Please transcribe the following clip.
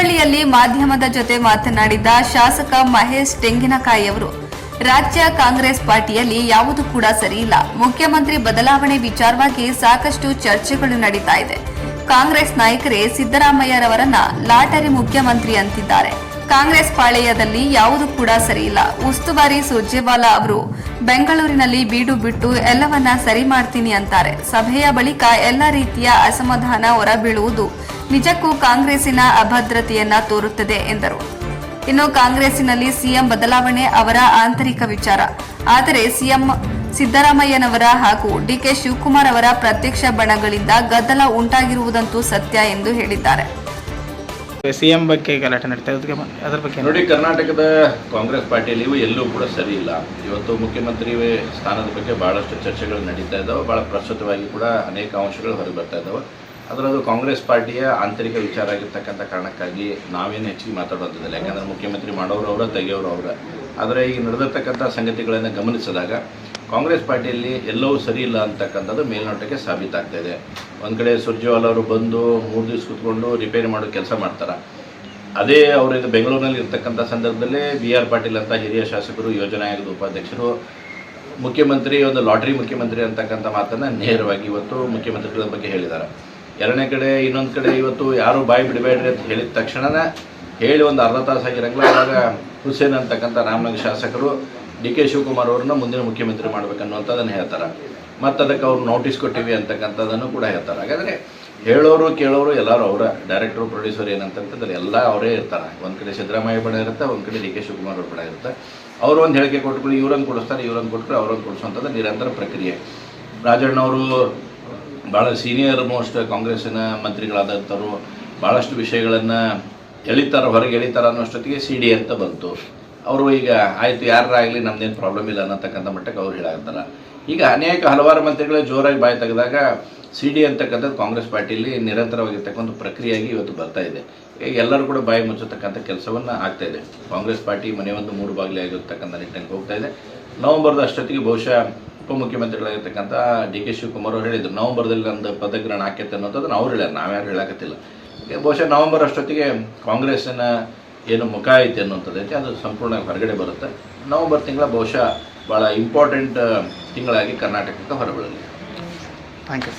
ಹುಬ್ಬಳ್ಳಿಯಲ್ಲಿ ಮಾಧ್ಯಮದ ಜೊತೆ ಮಾತನಾಡಿದ ಶಾಸಕ ಮಹೇಶ್ ತೆಂಗಿನಕಾಯಿ ಅವರು, ರಾಜ್ಯ ಕಾಂಗ್ರೆಸ್ ಪಾರ್ಟಿಯಲ್ಲಿ ಯಾವುದು ಕೂಡ ಸರಿಯಿಲ್ಲ ಮುಖ್ಯಮಂತ್ರಿ ಬದಲಾವಣೆ ವಿಚಾರವಾಗಿ ಸಾಕಷ್ಟು ಚರ್ಚೆಗಳು ನಡೀತಾ ಇದೆ. ಕಾಂಗ್ರೆಸ್ ನಾಯಕರೇ ಸಿದ್ದರಾಮಯ್ಯರವರನ್ನ ಲಾಟರಿ ಮುಖ್ಯಮಂತ್ರಿ ಅಂತಿದ್ದಾರೆ. ಕಾಂಗ್ರೆಸ್ ಪಾಳೆಯದಲ್ಲಿ ಯಾವುದು ಕೂಡ ಸರಿಯಿಲ್ಲ. ಉಸ್ತುವಾರಿ ಸುರ್ಜೇವಾಲಾ ಅವರು, ಬೆಂಗಳೂರಿನಲ್ಲಿ ಬೀಡು ಬಿಟ್ಟು ಎಲ್ಲವನ್ನ ಸರಿ ಮಾಡ್ತೀನಿ ಅಂತಾರೆ. ಸಭೆಯ ಬಳಿಕ ಎಲ್ಲ ರೀತಿಯ ಅಸಮಾಧಾನ ಹೊರಬೀಳುವುದು ನಿಜಕ್ಕೂ ಕಾಂಗ್ರೆಸ್ಸಿನ ಅಭದ್ರತೆಯನ್ನ ತೋರುತ್ತದೆ, ಎಂದರು. ಇನ್ನು ಕಾಂಗ್ರೆಸ್ಸಿನಲ್ಲಿ ಸಿಎಂ ಬದಲಾವಣೆ ಅವರ ಆಂತರಿಕ ವಿಚಾರ. ಆದರೆ ಸಿಎಂ ಸಿದ್ದರಾಮಯ್ಯನವರ ಹಾಗೂ ಡಿಕೆ ಶಿವಕುಮಾರ್ ಅವರ ಪ್ರತ್ಯಕ್ಷ ಬಣಗಳಿಂದ ಗದ್ದಲ ಉಂಟಾಗಿರುವುದಂತೂ ಸತ್ಯ ಎಂದು ಹೇಳಿದ್ದಾರೆ. ಸಿ ಎಂ ಬಗ್ಗೆ ಗಲಾಟೆ ನಡೀತಾ ಇದೆ. ಅದ್ರ ಬಗ್ಗೆ ನೋಡಿ, ಕರ್ನಾಟಕದ ಕಾಂಗ್ರೆಸ್ ಪಾರ್ಟಿಯಲ್ಲಿ ಎಲ್ಲೂ ಕೂಡ ಸರಿ ಇಲ್ಲ. ಇವತ್ತು ಮುಖ್ಯಮಂತ್ರಿ ಸ್ಥಾನದ ಬಗ್ಗೆ ಬಹಳಷ್ಟು ಚರ್ಚೆಗಳು ನಡೀತಾ ಇದ್ದಾವೆ. ಬಹಳ ಪ್ರಸ್ತುತವಾಗಿ ಕೂಡ ಅನೇಕ ಅಂಶಗಳು ಹೊರಗೆ ಬರ್ತಾ ಇದ್ದಾವೆ. ಅದರದ್ದು ಕಾಂಗ್ರೆಸ್ ಪಾರ್ಟಿಯ ಆಂತರಿಕ ವಿಚಾರ ಆಗಿರ್ತಕ್ಕಂಥ ಕಾರಣಕ್ಕಾಗಿ ನಾವೇನು ಹೆಚ್ಚಿಗೆ ಮಾತಾಡೋದಿಲ್ಲ. ಯಾಕಂದ್ರೆ ಮುಖ್ಯಮಂತ್ರಿ ಮಾಡೋರು ಅವರ, ತೆಗೆಯೋರು ಅವರ. ಆದರೆ ಈಗ ನಡೆದಿರ್ತಕ್ಕಂಥ ಸಂಗತಿಗಳನ್ನು ಗಮನಿಸಿದಾಗ ಕಾಂಗ್ರೆಸ್ ಪಾರ್ಟಿಯಲ್ಲಿ ಎಲ್ಲವೂ ಸರಿ ಇಲ್ಲ ಅಂತಕ್ಕಂಥದ್ದು ಮೇಲ್ನೋಟಕ್ಕೆ ಸಾಬೀತಾಗ್ತಾ ಇದೆ. ಒಂದು ಕಡೆ ಸುರ್ಜೇವಾಲ ಅವರು ಬಂದು ಮೂರು ದಿವಸ ಕೂತ್ಕೊಂಡು ರಿಪೇರಿ ಮಾಡೋ ಕೆಲಸ ಮಾಡ್ತಾರೆ. ಅದೇ ಅವರು ಬೆಂಗಳೂರಿನಲ್ಲಿ ಇರ್ತಕ್ಕಂಥ ಸಂದರ್ಭದಲ್ಲಿ ಬಿ ಆರ್ ಪಾಟೀಲ್ ಅಂತ ಹಿರಿಯ ಶಾಸಕರು, ಯೋಜನಾ ಆಯೋಗದ ಉಪಾಧ್ಯಕ್ಷರು, ಮುಖ್ಯಮಂತ್ರಿ ಒಂದು ಲಾಟ್ರಿ ಮುಖ್ಯಮಂತ್ರಿ ಅಂತಕ್ಕಂಥ ಮಾತನ್ನು ನೇರವಾಗಿ ಇವತ್ತು ಮುಖ್ಯಮಂತ್ರಿಗಳ ಬಗ್ಗೆ ಹೇಳಿದ್ದಾರೆ. ಎರಡನೇ ಕಡೆ, ಇನ್ನೊಂದು ಕಡೆ ಇವತ್ತು ಯಾರು ಬಾಯಿ ಬಿಡಬೇಡ್ರಿ ಅಂತ ಹೇಳಿದ ತಕ್ಷಣನೇ ಹೇಳಿ ಒಂದು ಅರ್ಧ ತಾಸು ಆಗಿರಂಗಿಲ್ಲ ಅವಾಗ ಹುಸೇನ್ ಅಂತಕ್ಕಂಥ ರಾಮನಗರ ಶಾಸಕರು ಡಿ ಕೆ ಶಿವಕುಮಾರ್ ಅವ್ರನ್ನ ಮುಂದಿನ ಮುಖ್ಯಮಂತ್ರಿ ಮಾಡ್ಬೇಕನ್ನುವಂಥದ್ದನ್ನು ಹೇಳ್ತಾರೆ. ಮತ್ತು ಅದಕ್ಕೆ ಅವ್ರು ನೋಟಿಸ್ ಕೊಟ್ಟಿವಿ ಅಂತಕ್ಕಂಥದ್ದನ್ನು ಕೂಡ ಹೇಳ್ತಾರೆ. ಹಾಗಾದರೆ ಹೇಳೋರು, ಕೇಳೋರು ಎಲ್ಲರೂ ಅವರ ಡೈರೆಕ್ಟ್ರು ಪ್ರೊಡ್ಯೂಸರ್ ಏನಂತಂತಂದ್ರೆ ಎಲ್ಲ ಅವರೇ ಇರ್ತಾರೆ. ಒಂದು ಕಡೆ ಸಿದ್ದರಾಮಯ್ಯ ಬಡ ಇರುತ್ತೆ, ಒಂದು ಕಡೆ ಡಿ ಕೆ ಶಿವಕುಮಾರ್ ಅವ್ರ ಬಡ ಇರುತ್ತೆ. ಅವರು ಒಂದು ಹೇಳಿಕೆ ಕೊಟ್ಬಿಟ್ಟು ಇವ್ರನ್ನು ಕೊಡಿಸ್ತಾರೆ, ಇವ್ರನ್ನು ಕೊಟ್ಟರೆ ಅವ್ರನ್ನು ಕೊಡಿಸುವಂಥದ್ದು ನಿರಂತರ ಪ್ರಕ್ರಿಯೆ. ರಾಜಣ್ಣವರು ಭಾಳ ಸೀನಿಯರ್ ಮೋಸ್ಟ್ ಕಾಂಗ್ರೆಸ್ಸಿನ ಮಂತ್ರಿಗಳಾದಂಥವ್ರು ಭಾಳಷ್ಟು ವಿಷಯಗಳನ್ನು ಎಳಿತಾರ, ಹೊರಗೆ ಎಳಿತಾರ ಅನ್ನೋಷ್ಟೊತ್ತಿಗೆ ಸಿ ಡಿ ಅಂತ ಬಂತು. ಅವರು ಈಗ ಆಯಿತು ಯಾರಾಗಲಿ ನಮ್ದೇನು ಪ್ರಾಬ್ಲಮ್ ಇಲ್ಲ ಅನ್ನತಕ್ಕಂಥ ಮಟ್ಟಕ್ಕೆ ಅವ್ರು ಹೇಳಾಗ್ತಾರೆ ಈಗ ಅನೇಕ ಹಲವಾರು ಮಂತ್ರಿಗಳೇ ಜೋರಾಗಿ ಬಾಯಿ ತೆಗೆದಾಗ ಸಿ ಡಿ ಅಂತಕ್ಕಂಥದ್ದು ಕಾಂಗ್ರೆಸ್ ಪಾರ್ಟಿಯಲ್ಲಿ ನಿರಂತರವಾಗಿರ್ತಕ್ಕಂಥ ಪ್ರಕ್ರಿಯೆಯಾಗಿ ಇವತ್ತು ಬರ್ತಾ ಇದೆ. ಈಗ ಎಲ್ಲರೂ ಕೂಡ ಬಾಯಿ ಮುಚ್ಚತಕ್ಕಂಥ ಕೆಲಸವನ್ನು ಆಗ್ತಾ ಇದೆ. ಕಾಂಗ್ರೆಸ್ ಪಾರ್ಟಿ ಮನೆಯೊಂದು ಮೂರು ಬಾಗಿಲು ಆಗಿರ್ತಕ್ಕಂಥ ನಿಟ್ಟಿನಲ್ಲಿ ಹೋಗ್ತಾ ಇದೆ. ನವಂಬರ್ದ ಅಷ್ಟೊತ್ತಿಗೆ ಬಹುಶಃ ಉಪಮುಖ್ಯಮಂತ್ರಿಗಳಾಗಿರ್ತಕ್ಕಂಥ ಡಿ ಕೆ ಶಿವಕುಮಾರ್ ಅವರು ಹೇಳಿದರು, ನವಂಬರ್ದಲ್ಲಿ ನಂದು ಪದಗ್ರಹಣ ಆಕೈತೆ ಅನ್ನೋದನ್ನು ಅವ್ರು ಹೇಳ್ಯಾರ ನಾವ್ಯಾರು ಹೇಳಕತ್ತಿಲ್ಲ. ಬಹುಶಃ ನವಂಬರ್ ಅಷ್ಟೊತ್ತಿಗೆ ಕಾಂಗ್ರೆಸ್ಸಿನ ಏನು ಮುಖ ಐತೆ ಅನ್ನುವಂಥದ್ದೈತಿ ಅದು ಸಂಪೂರ್ಣ ಹೊರಗಡೆ ಬರುತ್ತೆ. ನವಂಬರ್ ತಿಂಗಳ ಬಹುಶಃ ಭಾಳ ಇಂಪಾರ್ಟೆಂಟ್ ತಿಂಗಳಾಗಿ ಕರ್ನಾಟಕಕ್ಕೆ ಹೊರಬೀಳಲಿ. Thank you